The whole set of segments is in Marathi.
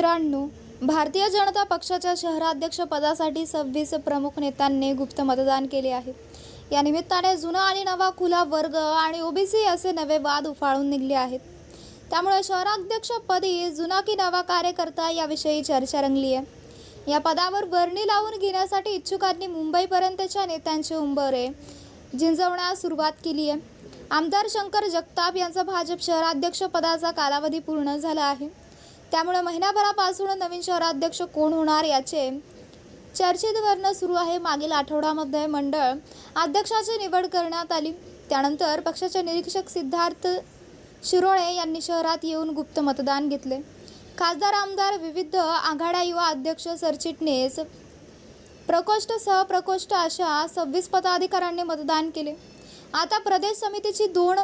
मित्रांनो भारतीय जनता पक्षाच्या शहराध्यक्ष पदासाठी सव्वीस प्रमुख नेत्यांनी गुप्त मतदान केले आहे. या निमित्ताने जुना आणि नवा खुला वर्ग आणि ओबीसी असे नवे वाद उफाळून निघले आहेत. त्यामुळे शहराध्यक्षपदी जुना की नवा कार्यकर्ता याविषयी चर्चा रंगली आहे. या पदावर वर्णी लावून घेण्यासाठी इच्छुकांनी मुंबईपर्यंतच्या नेत्यांचे उंबरे झिंजवण्यास सुरुवात केली आहे. आमदार शंकर जगताप यांचा भाजप शहराध्यक्षपदाचा कालावधी पूर्ण झाला आहे. त्यामुळे महिनाभरापासून नवीन शहराध्यक्ष कोण होणार याचे चर्चेत वर्ण सुरू आहे मागील आठवड्यामध्ये मंडळ. अध्यक्षाची निवड करण्यात आली. त्यानंतर पक्षाचे निरीक्षक सिद्धार्थ शिरोळे यांनी शहरात येऊन गुप्त मतदान घेतले. खासदार आमदार विविध आघाड्या युवा अध्यक्ष सरचिटणीस प्रकोष्ठ सहप्रकोष्ठ अशा सव्वीस पदाधिकाऱ्यांनी मतदान केले. आता प्रदेश समितीची दोन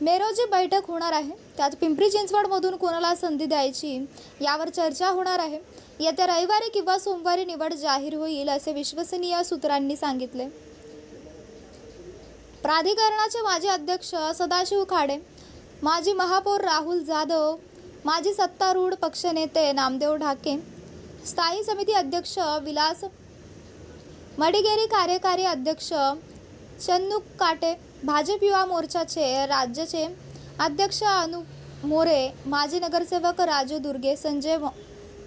मे रोजी बैठक होणार आहे त्यात पिंपरी चिंचवडमधून कोणाला संधी द्यायची यावर चर्चा होणार आहे. येत्या रविवारी किंवा सोमवारी निवड जाहीर होईल असे विश्वसनीय सूत्रांनी सांगितले. प्राधिकरणाचे माजी अध्यक्ष सदाशिव खाडे माजी महापौर राहुल जाधव माजी सत्तारूढ पक्षनेते नामदेव ढाके स्थायी समिती अध्यक्ष विलास मडिगेरी कार्यकारी अध्यक्ष चन्नू काटे भाजप युवा मोर्चाचे राज्याचे अध्यक्ष अनु मोरे माजी नगरसेवक राजू दुर्गे संजय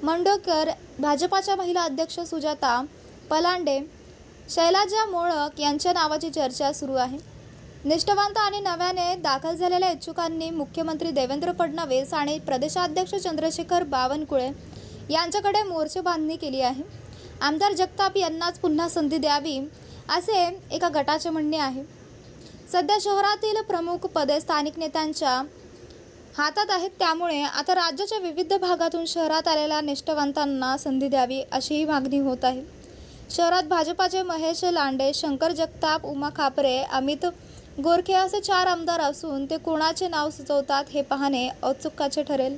मंडोकर भाजपाच्या महिला अध्यक्ष सुजाता पलांडे शैलाजा मोळक यांच्या नावाची चर्चा सुरू आहे. निष्ठावंत आणि नव्याने दाखल झालेल्या इच्छुकांनी मुख्यमंत्री देवेंद्र फडणवीस आणि प्रदेशाध्यक्ष चंद्रशेखर बावनकुळे यांच्याकडे मोर्चे बांधणी केली आहे. आमदार जगताप यांनाच पुन्हा संधी द्यावी असे एका गटाचे म्हणणे आहे. सध्या शहरातील प्रमुख पदे स्थानिक नेत्यांच्या हातात आहेत. त्यामुळे आता राज्याच्या विविध भागातून शहरात आलेल्या निष्ठावंतांना संधी द्यावी अशीही मागणी होत आहे. शहरात भाजपाचे महेश लांडे शंकर जगताप उमा खापरे अमित गोरखे असे चार आमदार असून ते कोणाचे नाव सुचवतात हे पाहणे औत्सुकाचे ठरेल.